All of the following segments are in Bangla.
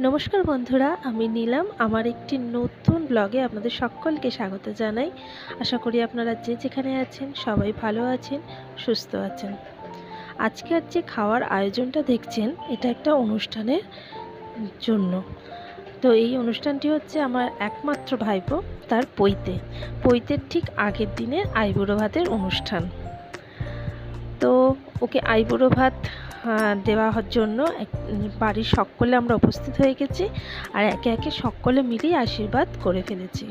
নমস্কার বন্ধুরা, আমি নিলাম আমার একটি নতুন ব্লগে আপনাদের সকলকে স্বাগত জানাই। আশা করি আপনারা যে যেখানে আছেন সবাই ভালো আছেন, সুস্থ আছেন। আজকের যে খাওয়ার আয়োজনটা দেখছেন, এটা একটা অনুষ্ঠানের জন্য। তো এই অনুষ্ঠানটি হচ্ছে আমার একমাত্র ভাইপো, তার পৈতে। পৈতের ঠিক আগের দিনের আইবুড়ো ভাতের অনুষ্ঠান। তো ওকে আইবুড়ো ভাত আহ, দেওয়া হওয়ার জন্য বাড়ির সকলে আমরা উপস্থিত হয়ে গেছি আর একে একে সকলে মিলেই আশীর্বাদ করে ফেলেছি।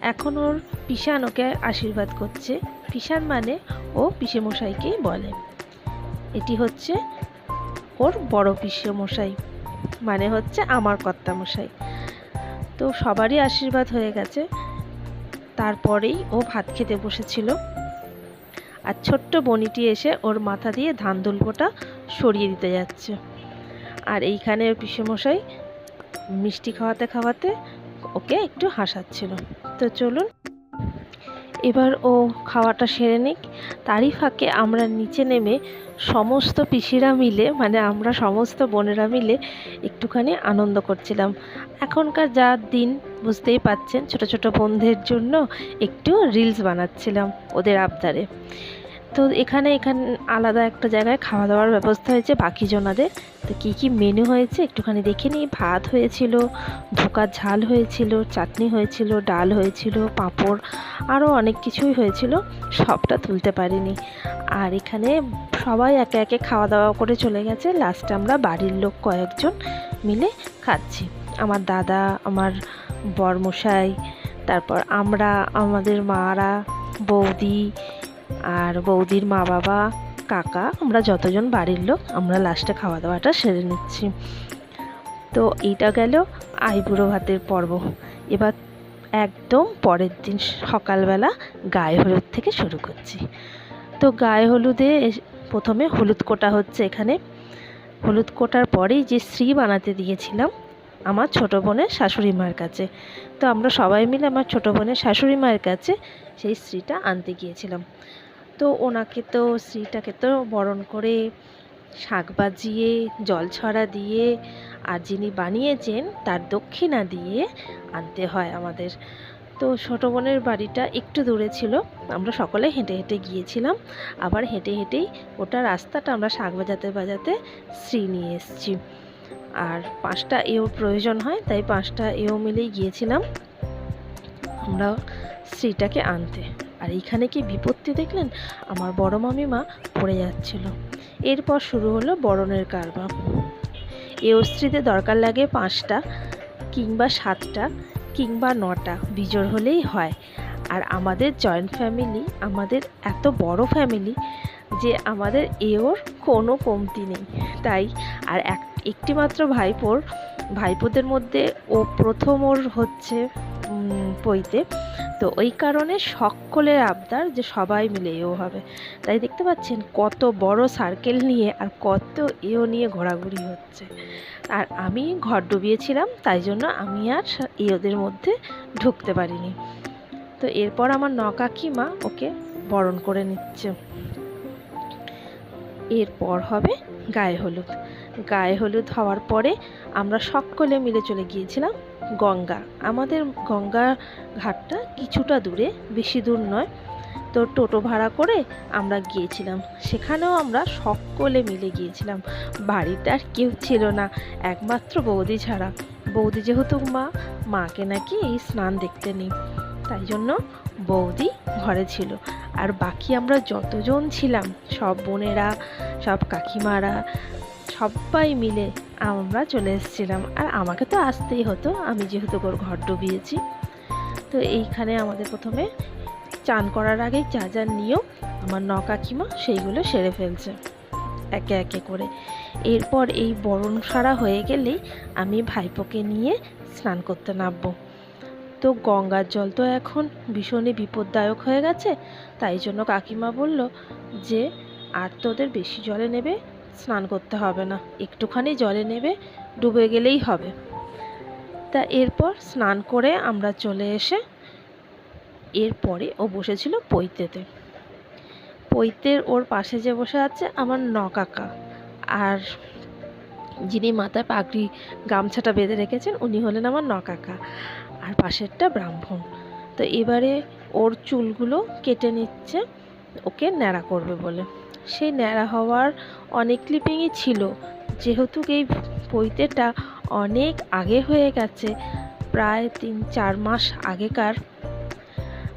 এখন ওর পিসান ওকে আশীর্বাদ করছে। পিসান মানে ও পিসে মশাইকেই বলে। এটি হচ্ছে ওর বড় পিসে মশাই মানে হচ্ছে আমার কর্তা মশাই তো সবারই আশীর্বাদ হয়ে গেছে। তারপরেই ও ভাত খেতে বসেছিল। আর ছোট্ট বনিটি এসে ওর মাথা দিয়ে ধান দুলবোটা সরিয়ে দিতে যাচ্ছে। আর এইখানে পিসেমশাই মিষ্টি খাওয়াতে খাওয়াতে ওকে একটু হাসাচ্ছিল। তো চলুন এবার ও খাওয়াটা সেরে নিক। তারই ফাঁকে আমরা নিচে নেমে সমস্ত পিসিরা মিলে মানে আমরা সমস্ত বোনেরা মিলে একটুখানি আনন্দ করছিলাম। এখনকার যা দিন, বুঝতেই পাচ্ছেন, ছোট ছোট বন্ধের জন্য একটু রিলস বানাচ্ছিলাম ওদের আবদারে। তো এখানে এখানে, আলাদা একটা জায়গায় খাওয়া দাওয়ার ব্যবস্থা হয়েছে বাকি জনাদের তো কী কী মেনু হয়েছে একটুখানি দেখে নিই। ভাত হয়েছিল, ধোকার ঝাল হয়েছিল, চাটনি হয়েছিল, ডাল হয়েছিল, পাঁপড়, আরও অনেক কিছুই হয়েছিল। সবটা তুলতে পারিনি। আর এখানে সবাই একে একে খাওয়া দাওয়া করে চলে গেছে। লাস্টে আমরা বাড়ির লোক কয়েকজন মিলে খাচ্ছি। আমার দাদা, আমার বরমশাই, তারপর আমরা, আমাদের মারা, বৌদি আর বৌদির মা বাবা, কাকা, আমরা যতজন বাড়ির লোক, আমরা লাস্টে খাওয়া দাওয়াটা সেরে নিচ্ছি। তো এইটা গেল আইবুড়ো ভাতের পর্ব। এবার একদম পরের দিন সকালবেলা গায়ে হলুদ থেকে শুরু করছি। তো গায়ে হলুদে প্রথমে হলুদ কোটা হচ্ছে এখানে। হলুদ কোটার পরেই যে শ্রী বানাতে দিয়েছিলাম আমার ছোটো বোনের শাশুড়ি মার কাছে। তো আমরা সবাই মিলে আমার ছোটো বোনের শাশুড়ি মায়ের কাছে সেই শ্রীটা আনতে গিয়েছিলাম। তো ওনাকে তো, স্ত্রীটাকে তো বরণ করে শাক বাজিয়ে, জল ছড়া দিয়ে আর যিনি বানিয়েছেন তার দক্ষিণা দিয়ে আনতে হয় আমাদের। তো ছোটো বোনের বাড়িটা একটু দূরে ছিল, আমরা সকলে হেঁটে হেঁটে গিয়েছিলাম। আবার হেঁটে হেঁটেই ওটা রাস্তাটা আমরা শাক বাজাতে বাজাতে শ্রী নিয়ে এসেছি। আর পাঁচটা এও প্রয়োজন হয়, তাই পাঁচটা এও মিলেই গিয়েছিলাম। আমরা স্ত্রীটাকে আনতে। আর এইখানে কি বিপত্তি দেখলেন? আমার বড় মামিমা পড়ে যাচ্ছিল। এরপর শুরু হলো বরণের কারবার। এ অস্ত্রীতে দরকার লাগে পাঁচটা কিংবা সাতটা কিংবা নটা, বিজোড় হলেই হয়। আর আমাদের জয়েন্ট ফ্যামিলি, আমাদের এত বড় ফ্যামিলি যে আমাদের এওর কোনো কমতি নেই। তাই আর এক একটি মাত্র ভাইপোর, ভাইপোদের মধ্যে ও প্রথম ওর হচ্ছে পইতে তো ওই কারণে সকলের আবদার যে সবাই মিলে এও হবে। তাই দেখতে পাচ্ছেন কত বড় সার্কেল নিয়ে আর কত এও নিয়ে ঘোরাঘুরি হচ্ছে। আর আমি ঘর ডুবিয়েছিলাম, তাই জন্য আমি আর এওদের মধ্যে ঢুকতে পারিনি। তো এরপর আমার ন কাকিমা ওকে বরণ করে নিচ্ছে। এরপর হবে গায়ে হলুদ। গায়ে হলুদ হওয়ার পরে আমরা সকলে মিলে চলে গিয়েছিলাম গঙ্গা। আমাদের গঙ্গা ঘাটটা কিছুটা দূরে, বেশি দূর নয়। তো টোটো ভাড়া করে আমরা গিয়েছিলাম। সেখানেও আমরা সকলে মিলে গিয়েছিলাম। বাড়িতে আর কেউ ছিল না, একমাত্র বৌদি ছাড়া। বৌদি যেহেতু মা, মাকে নাকি এই স্নান দেখতে নেই। তাই জন্য বৌদি ঘরে ছিল। আর বাকি আমরা যতজন ছিলাম, সব বোনেরা, সব কাকিমারা সবাই মিলে আমরা চলে এসেছিলাম। আর আমাকে তো আসতেই হতো, আমি যেহেতু ওর ঘর ডুবিয়েছি। তো এইখানে আমাদের প্রথমে চান করার আগে যা যা নিয়ম, আমার ন কাকিমা সেইগুলো সেরে ফেলছে, একে একে করে। এরপর এই বরণ সারা হয়ে গেলেই আমি ভাইপোকে নিয়ে স্নান করতে নামবো। তো গঙ্গার জল তো এখন ভীষণই বিপদদায়ক হয়ে গেছে, তাই জন্য কাকিমা বলল যে, আর তোদের বেশি জলে নেবে স্নান করতে হবে না। একটুখানি জলে নেবে, ডুবে গেলেই হবে। তা এরপর স্নান করে আমরা চলে এসে এরপরে ও বসেছিল পৈতেতে। পৈতের ওর পাশে যে বসে আছে আমার ন কাকা আর যিনি মাথায় পাগড়ি গামছাটা বেঁধে রেখেছেন, উনি হলেন আমার নকাকা। আর পাশেরটা ব্রাহ্মণ। তো এবারে ওর চুলগুলো কেটে নিচ্ছে, ওকে ন্যাড়া করবে বলে। সেই ন্যাড়া হওয়ার অনেক ক্লিপিংই ছিল। যেহেতু এই পৈতেটা অনেক আগে হয়ে গেছে, প্রায় তিন, চার মাস আগেকার,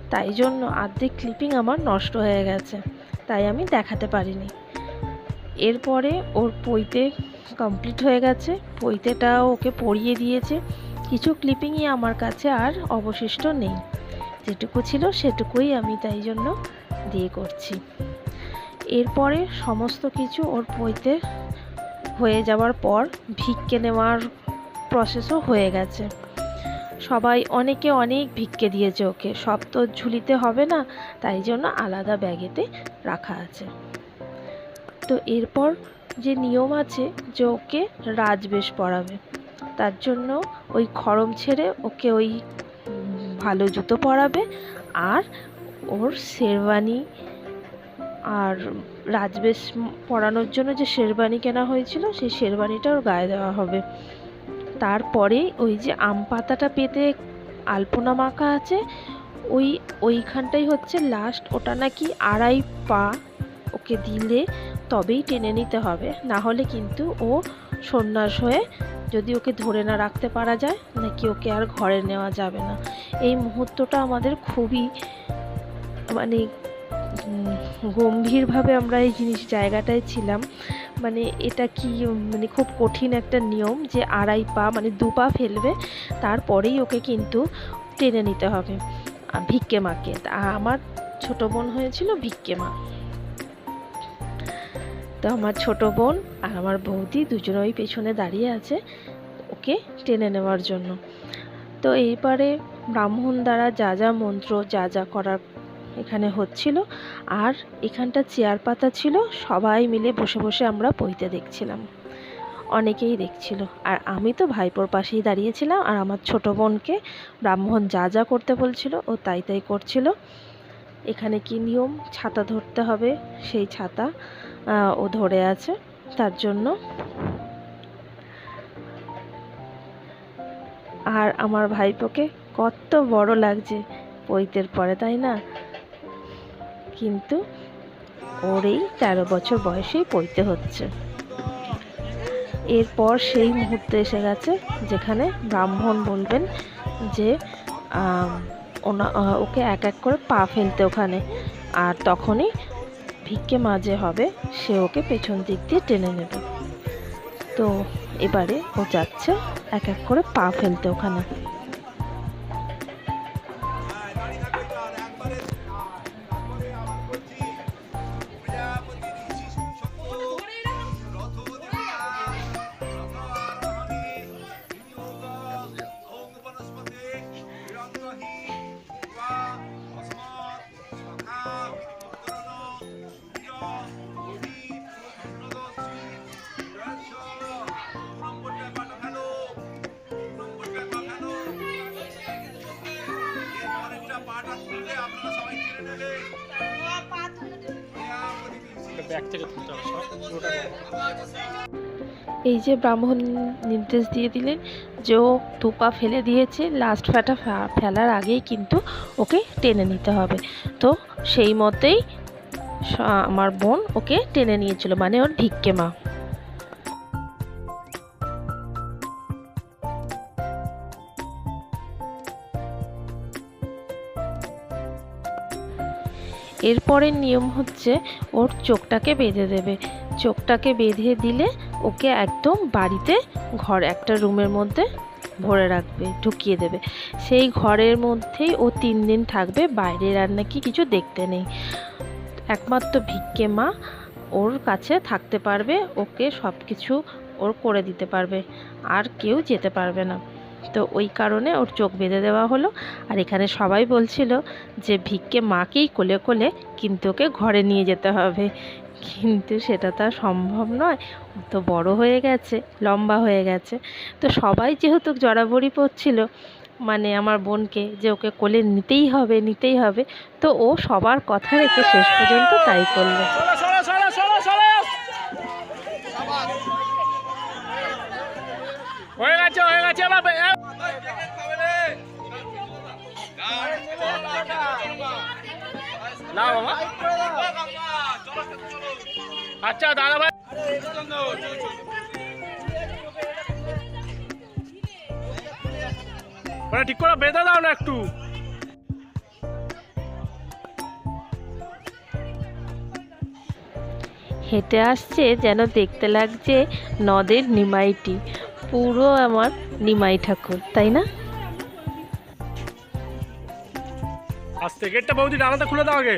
তাই জন্য আর্ধেক ক্লিপিং আমার নষ্ট হয়ে গেছে, তাই আমি দেখাতে পারিনি। এরপরে ওর পৈতে কমপ্লিট হয়ে গেছে পৈতেটাও ওকে পড়িয়ে দিয়েছে। কিছু ক্লিপিংই আমার কাছে আর অবশিষ্ট নেই। যেটুকু ছিল সেটুকুই আমি তাই জন্য দিয়ে করছি। এরপরে সমস্ত কিছু ওর পইতে হয়ে যাওয়ার পর ভিক্ষে নেওয়ার প্রসেসও হয়ে গেছে। সবাই অনেকে অনেক ভিক্ষে দিয়েছে ওকে। সব তো ঝুলিতে হবে না, তাই জন্য আলাদা ব্যাগেতে রাখা আছে। তো এরপর যে নিয়ম আছে যে ওকে রাজবেশ পরাবে, তার জন্য ওই খরম ছেড়ে ওকে ওই ভালো জুতো পরাবে আর ওর শেরওয়ানি আর রাজবেশ পরানোর জন্য যে শেরবানি কেনা হয়েছিল, সেই শেরবানিটা ওর গায়ে দেওয়া হবে। তারপরে ওই যে আম পাতাটা পেতে আলপনা মাখা আছে, ওই, ওইখানটাই হচ্ছে লাস্ট ওটা নাকি আড়াই পা ওকে দিলে তবেই টেনে নিতে হবে। না হলে কিন্তু ও সন্ন্যাস হয়ে যদি ওকে ধরে না রাখতে পারা যায়, নাকি ওকে আর ঘরে নেওয়া যাবে না। এই মুহূর্তটা আমাদের খুবই মানে গম্ভীরভাবে আমরা এই জিনিস জায়গাটায় ছিলাম। মানে এটা কি মানে খুব কঠিন একটা নিয়ম যে আড়াই পা মানে দু পা ফেলবে, তারপরেই ওকে কিন্তু টেনে নিতে হবে। ভিক্ষে মাকে। তা আমার ছোট বোন হয়েছিল ভিক্ষে মা। তো আমার ছোট বোন আর আমার বৌদি দুজন ওই পেছনে দাঁড়িয়ে আছে ওকে টেনে নেওয়ার জন্য। তো এইবারে ব্রাহ্মণ দ্বারা যা যা মন্ত্র যা যা করার এখানে হচ্ছিল। আর এখানটা চেয়ার পাতা ছিল, সবাই মিলে বসে বসে আমরা পইতে দেখছিলাম। অনেকেই দেখছিল। আর আমি তো ভাইপোর পাশেই দাঁড়িয়েছিলাম, আর আমার ছোট বোনকে ব্রাহ্মণ যা যা করতে বলছিল ও তাই তাই করছিল। এখানে কি নিয়ম? ছাতা ধরতে হবে, সেই ছাতা ও ধরে আছে, তার জন্য। আর আমার ভাইপোকে কত বড় লাগছে পৈতের পরে, তাই না? কিন্তু ওর এই তেরো বছর বয়সেই পড়তে হচ্ছে। এরপর সেই মুহূর্ত এসে গেছে যেখানে ব্রাহ্মণ বলবেন যে ওকে এক এক করে পা ফেলতে ওখানে। আর তখনই ভিক্ষে মাঝে হবে, সে ওকে পেছন দিক দিয়ে টেনে নেবে। তো এবারে ও যাচ্ছে এক এক করে পা ফেলতে ওখানে। এই যে ব্রাহ্মণ নির্দেশ দিয়ে দিলেন যে ও দুপা ফেলে দিয়েছে লাস্ট ফ্যাটা ফেলার আগেই কিন্তু ওকে টেনে নিতে হবে। তো সেই মতেই আমার বোন ওকে টেনে নিয়েছিল মানে ওর ভিক্ষে মা। এরপরের নিয়ম হচ্ছে ওর চোখটাকে বেঁধে দেবে। চোখটাকে বেঁধে দিলে ওকে একদম বাড়িতে ঘর একটা রুমের মধ্যে ভরে রাখবে, ঢুকিয়ে দেবে। সেই ঘরের মধ্যেই ও তিন দিন থাকবে, বাইরের আর নাকি কিছু দেখতে নেই। একমাত্র ভিক্ষে মা ওর কাছে থাকতে পারবে, ওকে সব কিছু ওর করে দিতে পারবে, আর কেউ যেতে পারবে না। তো ওই কারণে ওর চোখ বেঁধে দেওয়া হলো। আর এখানে সবাই বলছিল যে ভিক্ষে মাকেই কোলে কোলে কিন্তু ওকে ঘরে নিয়ে যেতে হবে। কিন্তু সেটা তো সম্ভব নয়। ও তো বড় হয়ে গেছে, লম্বা হয়ে গেছে। তো সবাই যেহেতু জড়াবড়ি পড়ছিল মানে আমার বোনকে যে, ওকে কোলে নিতেই হবে নিতেই হবে। তো ও সবার কথা রেখে শেষ পর্যন্ত তাই করল। না, বাবা। আচ্ছা দাদা ভাই। ওটা ঠিক করে বেঁধে দাও না একটু। হেঁটে আসছে যেন দেখতে লাগছে নদের নিমাইটি। পুরো আমার নিমাই ঠাকুর, তাই না? আস্তে গেটটা বৌদি ডানাটা খুলে দাও আগে।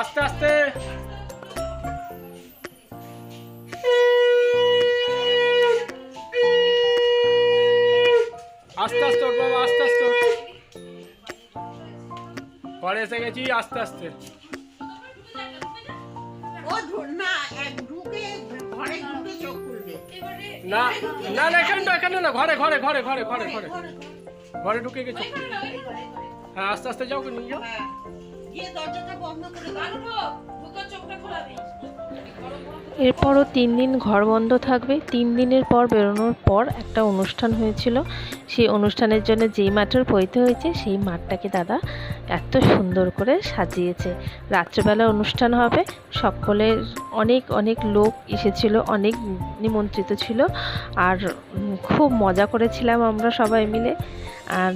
আস্তে আস্তে। আস্তে আস্তে বাবা, আস্তে আস্তে ঘরে এসে গেছি, আস্তে আস্তে। না না না এখানে না এখানে না ঘরে ঘরে ঘরে ঘরে ঘরে ঘরে। ঘরে ঢুকে গেছো। হ্যাঁ আস্তে আস্তে যাও নিয়ে যাও। হ্যাঁ গিয়ে দরজাটা বন্ধ করে দাও। এরপরও তিন দিন ঘর বন্ধ থাকবে। তিন দিনের পর বেরোনোর পর একটা অনুষ্ঠান হয়েছিল। সেই অনুষ্ঠানের জন্য যেই মাঠের পৈতে হয়েছে, সেই মাঠটাকে দাদা এত সুন্দর করে সাজিয়েছে। রাত্রেবেলা অনুষ্ঠান হবে। সকলের অনেক অনেক লোক এসেছিল, অনেক নিমন্ত্রিত ছিল। আর খুব মজা করেছিলাম আমরা সবাই মিলে। আর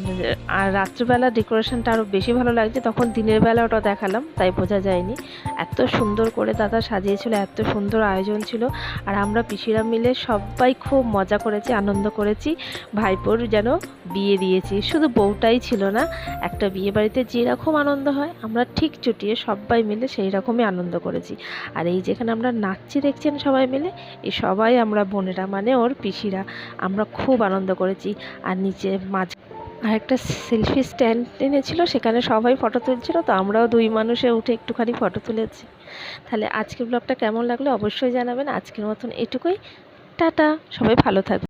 আর রাত্রিবেলা ডেকোরেশনটা আরও বেশি ভালো লাগছে। তখন দিনের বেলা ওটা দেখালাম, তাই বোঝা যায়নি। এত সুন্দর করে দাদা সাজিয়েছিল এত সুন্দর আয়োজন ছিল। আর আমরা পিসিরা মিলে সবাই খুব মজা করেছি, আনন্দ করেছি। ভাইপোর যেন বিয়ে দিয়েছি। শুধু বউটাই ছিল না, একটা বিয়ে বাড়িতে যেরকম আনন্দ হয়, আমরা ঠিক চুটিয়ে সবাই মিলে সেই রকমই আনন্দ করেছি। আর এই যেখানে আমরা নাচছি, দেখছেন সবাই মিলে এই সবাই আমরা বোনেরা মানে ওর পিসিরা, আমরা খুব আনন্দ করেছি। আর নিচে মাঝ আর একটা সেলফি স্ট্যান্ড এনেছিল, সেখানে সবাই ফটো তুলছিল, তো আমরাও দুই মানুষে উঠে একটুখানি ফটো তুলেছি। তাহলে আজকের ব্লগটা কেমন লাগল অবশ্যই জানাবেন। আজকের মতন এটুকুই। টাটা! সবাই ভালো থাকবে